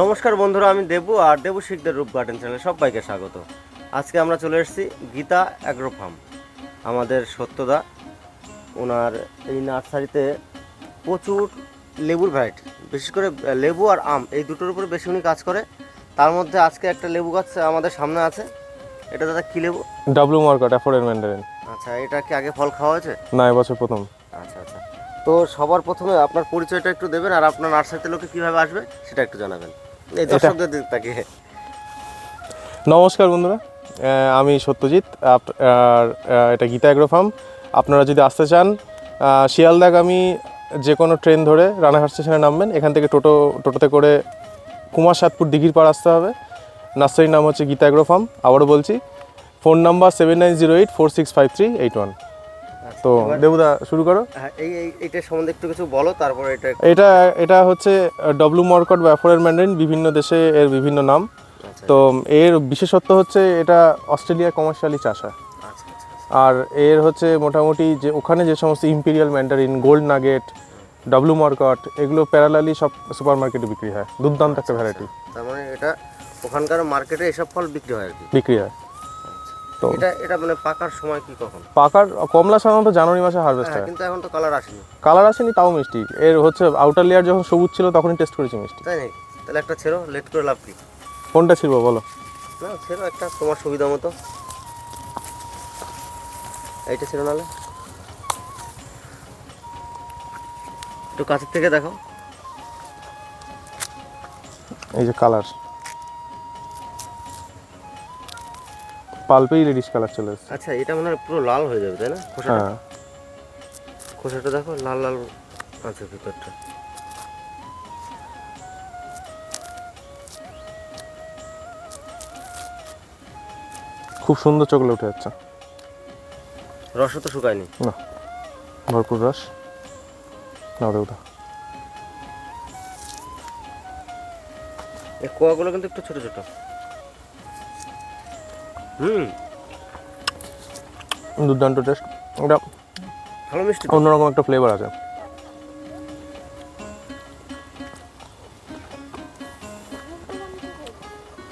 নমস্কার বন্ধুরা আমি দেবু আর দেবু শিখদের রূপ গার্ডেন চ্যানেলে সবাইকে স্বাগত। আজকে আমরা চলে এসেছি গীতা অ্যাগ্রো ফার্ম আমাদের সত্যদা। ওনার এই নার্সারিতে প্রচুর লেবুর ভ্যারাইটি বিশেষ করে লেবু আর আম এই দুটোর উপরে বেশি উনি কাজ করে। তার মধ্যে আজকে একটা লেবু গাছ আমাদের সামনে আছে। এটা দাদা কী লেবু? ডাব্লু মার্কট ম্যান্ডারিন আচ্ছা এটা কি আগে ফল খাওয়া হয়েছে? না এবছর প্রথম। তো সবার প্রথমে আপনার পরিচয়টা একটু দেবেন আর আপনার নার্সারিতে লোকে কীভাবে আসবে সেটা একটু জানাবেন। এই দর্শকদের দিক থেকে। নমস্কার বন্ধুরা আমি সত্যজিৎ আর এটা গীতা অ্যাগ্রো ফার্ম আপনারা যদি আসতে চান শিয়ালদাগামী যে কোনো ট্রেন ধরে রানাঘাট স্টেশনে নামবেন। এখান থেকে টোটো টোটোতে করে কুমার সাতপুর দিঘির পাড় আসতে হবে। নার্সারির নাম হচ্ছে গীতা অ্যাগ্রো ফার্ম আবারও বলছি phone number seven nine zero eight four six five three eight one. তো দেবুদা শুরু করো। হ্যাঁ এই এই সম্বন্ধে একটু কিছু বলো তারপরে এটা এটা এটা হচ্ছে ডব্লু মার্কট বা অ্যাফোর্ডের ম্যান্ডারিন বিভিন্ন দেশে এর বিভিন্ন নাম। আচ্ছা। তো এর বিশেষত্ব হচ্ছে এটা অস্ট্রেলিয়া কমার্শিয়ালি চাষ হয়। আচ্ছা আচ্ছা আর এর হচ্ছে মোটামুটি যে ওখানে যে সমস্ত imperial mandarin gold nugget W Murcott এগুলো প্যারালালি সব সুপার মার্কেটে বিক্রি হয়। দুর্দান্ত একটা ভ্যারাইটি তার মানে এটা ওখানকার মার্কেটে এসব ফল বিক্রি হয় আর কি? বিক্রি হয়। তো। এটা এটা মানে পাকার সময় কি কখন? পাকার কমলা সাধারণত জানুয়ারি মাসে হারভেস্ট হ্যাঁ হয়। কিন্তু এখন তো কালার আসেনি। কালার আসেনি তাও মিষ্টি। এর হচ্ছে আউটার লেয়ার যখন সবুজ ছিল তখনই টেস্ট করেছি মিষ্টি। তাই নাকি? তাহলে একটা ছেড়ো লেট করে লাভ কি? কোনটা ছিল বলো? না ছেড়ো একটা তোমার সুবিধা মতো। এইটা ছিল নালে একটু কাছের থেকে দেখো। এই যে কালার পাল্পেই রেডিশ কালার চলে এসেছে। আচ্ছা এটা মনে হয় পুরো লাল হয়ে যাবে তাই না? খোসাটা? হ্যাঁ। খোসাটা দেখো লাল লাল আছে ভিতরটা। খুব সুন্দর চকলে উঠে যাচ্ছে। রসও তো শুকায়নি। না ভরপুর রস। না ওটা এই কোয়াগুলো কিন্তু একটু ছোট ছোট। দুর্দান্ত টেস্ট এটা ভালো মিষ্টি অন্যরকম একটা ফ্লেভার আছে।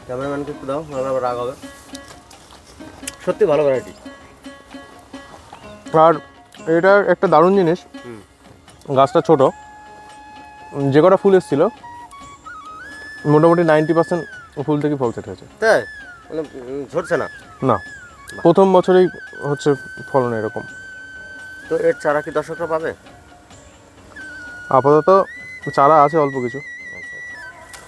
ক্যামেরাম্যানকে একটু দাও নাহলে আবার রাগ হবে। সত্যি ভালো ভ্যারাইটি আর এটা একটা দারুণ জিনিস। গাছটা ছোট। যে কটা ফুল এসেছিল মোটামুটি নাইনটি পার্সেন্ট ফুল থেকে ফল সেট হয়েছে। তাই? মানে ঝরছে না? না। প্রথম বছরেই হচ্ছে ফলন এরকম। তো এর চারা কি দর্শকরা পাবে? আপাতত চারা আছে অল্প কিছু।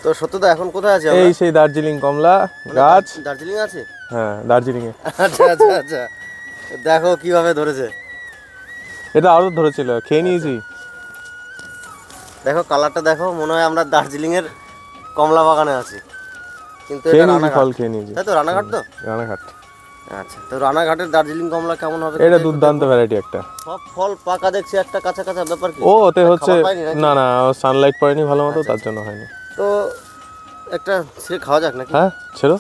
তো সত্যদা এখন কোথায় আছি এই সেই দার্জিলিং কমলা গাছ। দার্জিলিং আছে? হ্যাঁ দার্জিলিংয়ে। আচ্ছা আচ্ছা আচ্ছা। দেখো কীভাবে ধরেছে। এটা আরও ধরেছিল খেয়ে নিয়েছি। দেখো কালারটা দেখো মনে হয় আমরা দার্জিলিং এর কমলা বাগানে আছি। কিন্তু খেয়ে নিয়েছি ফল খেয়ে নিয়েছি তাই তো রানাঘাট তো? রানাঘাট। আচ্ছা তো রানাঘাটের দার্জিলিং কমলা কেমন হবে এটা দুর্দান্ত ভ্যারাইটি একটা। সব ফল পাকা দেখছি একটা কাঁচা কাঁচা ব্যাপার কি? ও ওতে হচ্ছে? না না সানলাইট পড়েনি ভালো মতো তার জন্য হয়নি। তো একটা ছেড়ে খাওয়া যাক নাকি? হ্যাঁ ছিল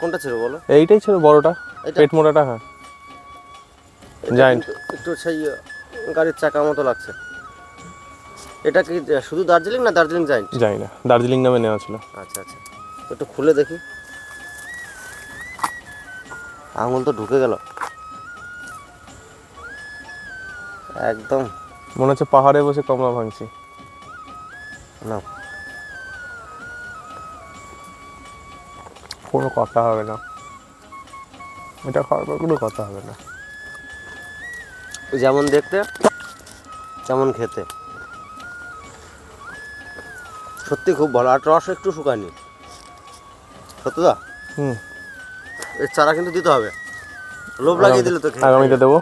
কোনটা ছেড়ে বলো? এইটাই ছিল বড়টা? পেট মোটাটা হ্যাঁ। এটা একটু সেই গাড়ির চাকা মতো লাগছে। এটা কি শুধু দার্জিলিং না দার্জিলিং জাইন্ট জানি না দার্জিলিং নামে নেওয়া ছিল। আচ্ছা আচ্ছা। একটু খুলে দেখি। আঙুল তো ঢুকে গেল। একদম। মনে হচ্ছে পাহাড়ে বসে কমলা ভাঙছি। না। কোনো কথা হবে না। এটা খাওয়ার পর কোনো কথা হবে না। যেমন দেখতে তেমন খেতে। সত্যি খুব ভালো। আর রস একটু শুকায়নি। সত্যদা হুম। এর চারা কিন্তু দিতে হবে। লোভ লাগিয়ে দিলে তো আগামীতে দেবো।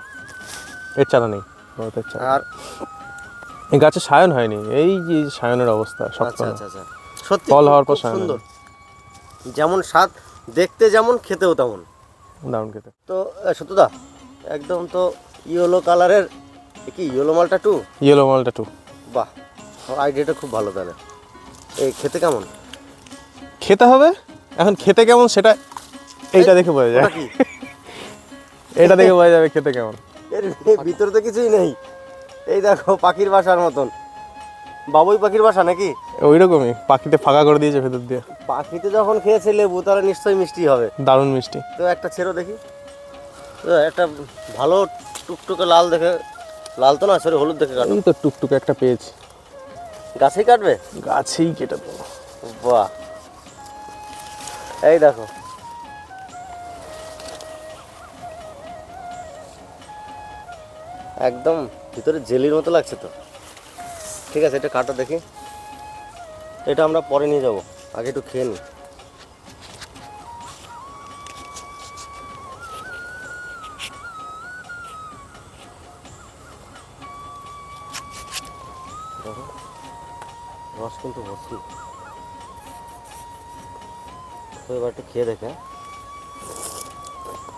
এর চারা নেই। আর এই গাছে সায়ন হয়নি। এই যে সায়নের অবস্থা আচ্ছা আচ্ছা আচ্ছা। সত্যি ফল হওয়ার পর সায়ন সুন্দর। যেমন স্বাদ দেখতে যেমন খেতেও তেমন। দারুণ খেতে। তো সত্যদা একদম তো ইয়েলো কালারের কি ইয়েলো মালটা টু? ইয়েলো মালটা টু। বাহ আইডিয়াটা খুব ভালো তাহলে। এই খেতে কেমন? খেতে হবে? এখন খেতে কেমন সেটা এইটা দেখে বোঝা যায়। এটা দেখে বোঝা যাবে খেতে কেমন। এর ভিতরে তো কিছুই নেই। এই দেখো পাখির বাসার মতন। বাবুই পাখির বাসা নাকি? ওই রকমই পাখিতে ফাঁকা করে দিয়েছে ভেতর দিয়ে। পাখিতে যখন খেয়েছে লেবু তাহলে নিশ্চয়ই মিষ্টি হবে। দারুণ মিষ্টি। তো একটা ছেড়ো দেখি। তো একটা ভালো টুকটুকে লাল দেখে লাল তো না সরি হলুদ দেখে কাটো। তো টুকটুকে একটা পেয়েছি। গাছেই কাটবে? গাছেই কেটে দেবো। বাহ। এই দেখো। একদম ভিতরে জেলির মতো লাগছে তো। ঠিক আছে, এটা কাটা দেখি। এটা আমরা পরে নিয়ে যাব। আগে একটু খেয়ে নিই। রস কিন্তু ভর্তি। তো এবার একটু খেয়ে দেখে।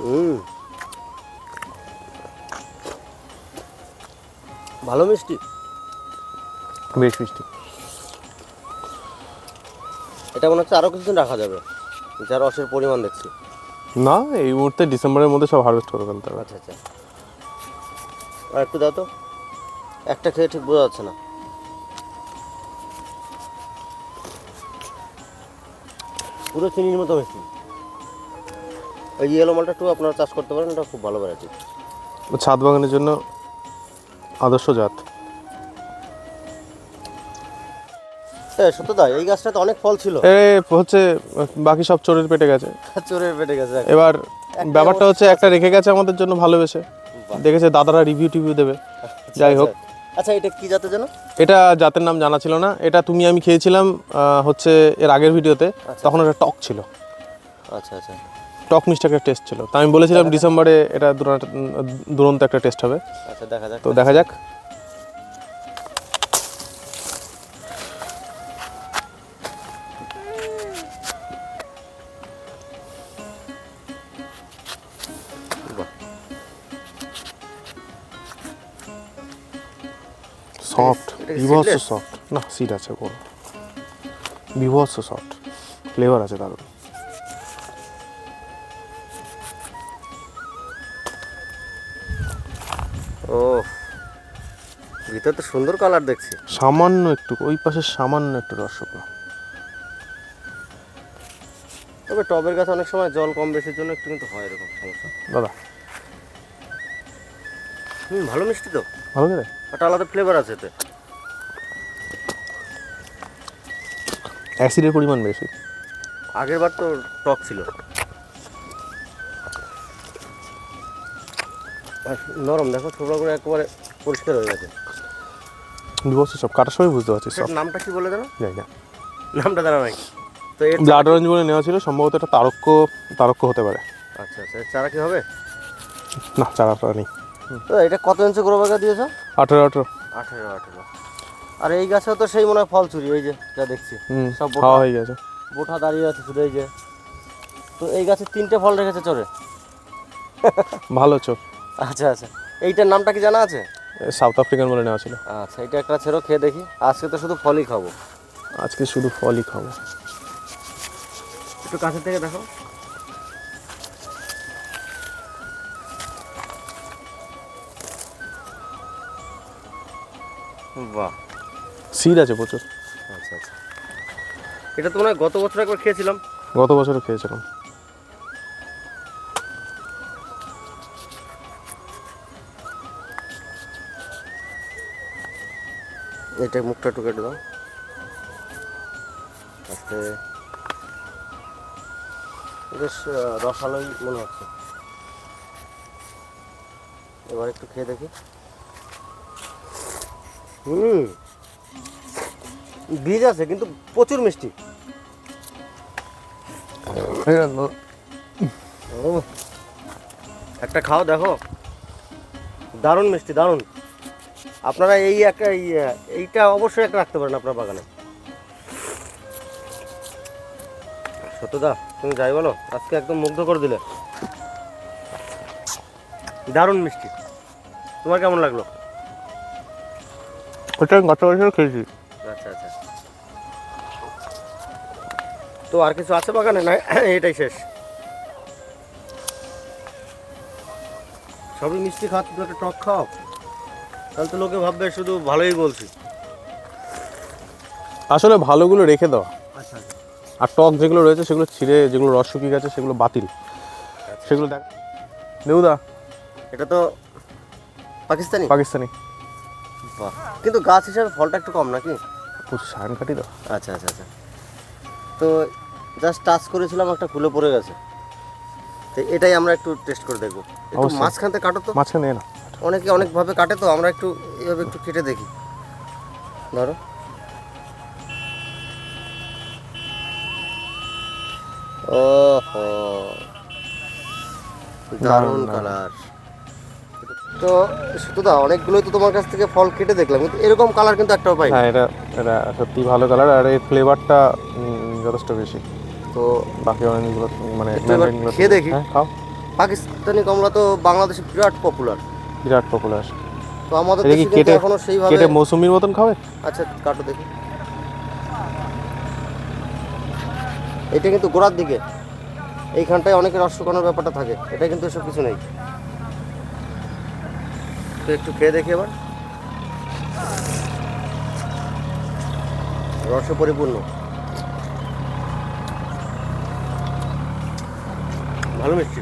হুম। ভালো মিষ্টি। বেশ মিষ্টি। এটা মনে হচ্ছে আরও কিছুদিন রাখা যাবে যা রসের পরিমাণ দেখছি। না এই মুহূর্তে ডিসেম্বরের মধ্যে সব হারভেস্ট করে ফেলতে হবে। আচ্ছা আচ্ছা। আর একটু দাও তো। একটা খেয়ে ঠিক বোঝা যাচ্ছে না। পুরো চিনির মতো মিষ্টি এই ইয়েলো মালটা একটু আপনারা চাষ করতে পারেন এটা খুব ভালো ভ্যারাইটি ছাদ বাগানের জন্য আদর্শ জাত। সত্যদা এই গাছটাতে অনেক ফল ছিল। এ হচ্ছে বাকি সব চোরের পেটে গেছে। চোরের পেটে গেছে এবার ব্যাপারটা হচ্ছে একটা রেখে গেছে আমাদের জন্য ভালোবেসে দেখেছে দাদারা রিভিউ টিভিউ দেবে যাই হোক। আচ্ছা এটা কি জাতে জন্য? এটা জাতের নাম জানা ছিল না। এটা তুমি আমি খেয়েছিলাম হচ্ছে এর আগের ভিডিওতে। তখন এটা টক ছিল। আচ্ছা আচ্ছা। টক মিষ্টাকে টেস্ট ছিল। তো আমি বলেছিলাম ডিসেম্বরে এটা দুরন্ত একটা টেস্ট হবে। আচ্ছা দেখা যাক। তো দেখা যাক। বিভৎস? সফট না সিড আছে বড় বিভৎস সফট ফ্লেভার আছে দারুণ। ও ভিতরে তো সুন্দর কালার দেখছি। সামান্য একটু ওই পাশে সামান্য একটু রস তবে টবের গাছে অনেক সময় জল কম বেশির জন্য একটু কিন্তু হয় এরকম সমস্যা। দাদা। হুম ভালো মিষ্টি তো। ভালো করে? একটা আলাদা ফ্লেভার আছে এতে। অ্যাসিডের পরিমাণ বেশি। আগের বার তো টক ছিল। নরম দেখো ছোবড়া করে একেবারে পরিষ্কার হয়ে গেছে। বিভৎস সব কাটার সময় বুঝতে পারছি সব নামটা কি বলে জানো? যাই না। নামটা জানা নাই। তো এর ব্লাড অরেঞ্জ বলে নেওয়া ছিল সম্ভবত এটা তারক্য তারক্য হতে পারে। আচ্ছা আচ্ছা চারা কি হবে? না চারাটা নেই। তো এটা কত ইঞ্চি গ্রো ব্যাগা দিয়েছ? আঠেরো আঠেরো। আঠেরো আঠেরো। আর এই গাছেও তো সেই মনে হয় ফল চুরি ওই যে যা দেখছি। সব। খাওয়া হয়ে গেছে। বোঠা দাঁড়িয়ে আছে শুধু এই যে। তো এই গাছে তিনটে ফল রেখেছে চোরে? ভালো চোখ আচ্ছা আচ্ছা। এইটার নামটা কি জানা আছে? সাউথ আফ্রিকান বলে নেওয়া ছিল। আচ্ছা এটা একটা ছেড়ো খেয়ে দেখি। আজকে তো শুধু ফলই খাব। আজকে শুধু ফলই খাব। একটু কাছে থেকে দেখো। বাহ। সিড আছে প্রচুর। আচ্ছা আচ্ছা। এটা তো মনে হয় গত বছর একবার খেয়েছিলাম। গত বছরও খেয়েছিলাম। এটা মুখটা একটু কেটে দাও। আস্তে বেশ রসালোই মনে হচ্ছে। এবার একটু খেয়ে দেখি। হুম। বীজ আছে, কিন্তু প্রচুর মিষ্টি। একটা খাও, দেখো। দারুণ মিষ্টি, দারুণ। আপনারা এই একটা, এই- এইটা অবশ্যই একটা রাখতে পারেন আপনার বাগানে। সত্যদা, তুমি যাই বলো, আজকে একদম মুগ্ধ করে দিলে। দারুণ মিষ্টি। তোমার কেমন লাগল? ওটা গত বছর খেয়েছি। তো আর কিছু আছে বাগানে? না এটাই শেষ। সবই মিষ্টি খাওয়া তুমি একটা টক খাও। তাহলে তো লোকে ভাববে শুধু ভালোই বলছি। আসলে ভালোগুলো রেখে দাও। আচ্ছা আচ্ছা। আর টক যেগুলো রয়েছে সেগুলো ছিঁড়ে যেগুলো রস শুকিয়ে গেছে সেগুলো বাতিল। সেগুলো দেখ। দেউদা এটা তো পাকিস্তানি? পাকিস্তানি। বাহ। কিন্তু গাছ হিসাবে ফলটা একটু কম নাকি? সায়ন কাটি তো আচ্ছা আচ্ছা আচ্ছা। তো জাস্ট টাচ করেছিলাম একটা খুলে পড়ে গেছে। তো এটাই আমরা একটু টেস্ট করে দেখব। একটু অবশ্যই। মাঝখান থেকে কাটো তো। মাঝখানে না। অনেকে অনেকভাবে কাটে তো আমরা একটু এভাবে একটু কেটে দেখি। ধরো। ওহো। দারুণ কালার তো সুতোদা অনেকগুলোই তো তোমার কাছ থেকে ফল কেটে দেখলাম কিন্তু এরকম কালার কিন্তু একটাও পাই হ্যাঁ এটা এটা সত্যি ভালো কালার আর এর ফ্লেভারটা যথেষ্ট বেশি। তো বাকি অনেকগুলো মানে খেয়ে দেখি। হ্যাঁ খাও। পাকিস্তানি কমলা তো বাংলাদেশে বিরাট পপুলার বিরাট পপুলার তো আমাদের দেশে কিন্তু এখনও সেইভাবে কেটে মৌসুমির মতন খাবে? আচ্ছা কাটো দেখি। এটা কিন্তু গোড়ার দিকে। এইখানটায় অনেকের রস শুকানোর ব্যাপারটা থাকে। এটা কিন্তু এসব কিছু নেই। তো একটু খেয়ে দেখি এবার। রসে পরিপূর্ণ। ভালো মিষ্টি।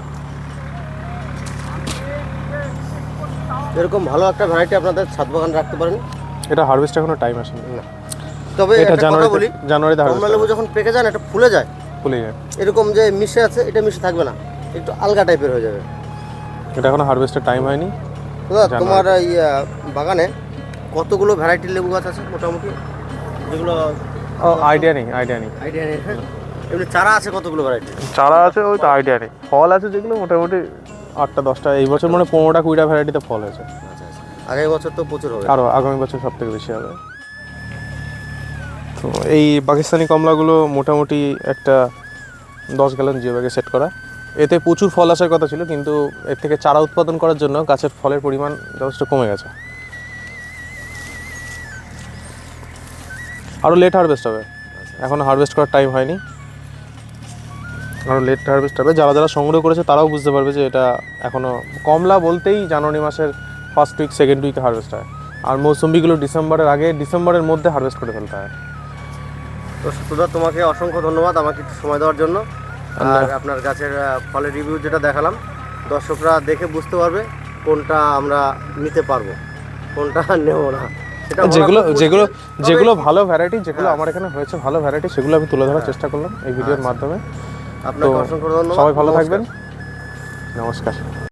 এরকম ভালো একটা ভ্যারাইটি আপনাদের ছাদ বাগান রাখতে পারেন। এটা হারভেস্ট এখনও টাইম আসেনি। না। তবে এটা জানুয়ারি বলি জানুয়ারিতে কমলা হারভেস্ট লেবু যখন পেকে যায় এটা ফুলে যায়। ফুলে যায়। এরকম যে মিশে আছে এটা মিশে থাকবে না। একটু আলগা টাইপের হয়ে যাবে। এটা এখনও হারভেস্টের টাইম হয়নি। দাদা তোমার এই বাগানে কতগুলো ভ্যারাইটির লেবু গাছ আছে মোটামুটি? যেগুলো আইডিয়া নেই আইডিয়া নেই। আইডিয়া নেই হ্যাঁ? এমনি চারা আছে কতগুলো ভ্যারাইটি চারা আছে ওই তো আইডিয়া নেই। ফল আছে যেগুলো মোটামুটি আটটা দশটা। এই বছর মানে পনেরোটা কুড়িটা ভ্যারাইটিতে ফল হয়েছে। আচ্ছা আচ্ছা। আগামী বছর তো প্রচুর হবে। আরও আগামী বছর সব থেকে বেশি হবে। তো এই পাকিস্তানি কমলাগুলো মোটামুটি একটা দশ গ্যালন জিও ব্যাগে সেট করা। এতে প্রচুর ফল আসার কথা ছিল কিন্তু এর থেকে চারা উৎপাদন করার জন্য গাছের ফলের পরিমাণ যথেষ্ট কমে গেছে। আরও লেট হারভেস্ট হবে। এখন হারভেস্ট করার টাইম হয়নি। আরও লেট হারভেস্ট হবে। যারা যারা সংগ্রহ করেছে তারাও বুঝতে পারবে যে এটা এখনও কমলা বলতেই জানুয়ারি মাসের ফার্স্ট উইক সেকেন্ড উইকে হারভেস্ট হয়। আর মৌসুম্বিগুলো ডিসেম্বরের আগে ডিসেম্বরের মধ্যে হারভেস্ট করে ফেলতে হয়। তো সুধা তোমাকে অসংখ্য ধন্যবাদ আমাকে একটু সময় দেওয়ার জন্য। আর আপনার গাছের ফলের রিভিউ যেটা দেখালাম দর্শকরা দেখে বুঝতে পারবে কোনটা আমরা নিতে পারব কোনটা নেব না। যেগুলো যেগুলো যেগুলো ভালো ভ্যারাইটি যেগুলো হ্যাঁ। আমার এখানে হয়েছে ভালো ভ্যারাইটি সেগুলো আমি তুলে ধরার চেষ্টা করলাম এই ভিডিওর মাধ্যমে। তো অসংখ্য ধন্যবাদ। সবাই ভালো থাকবেন। নমস্কার।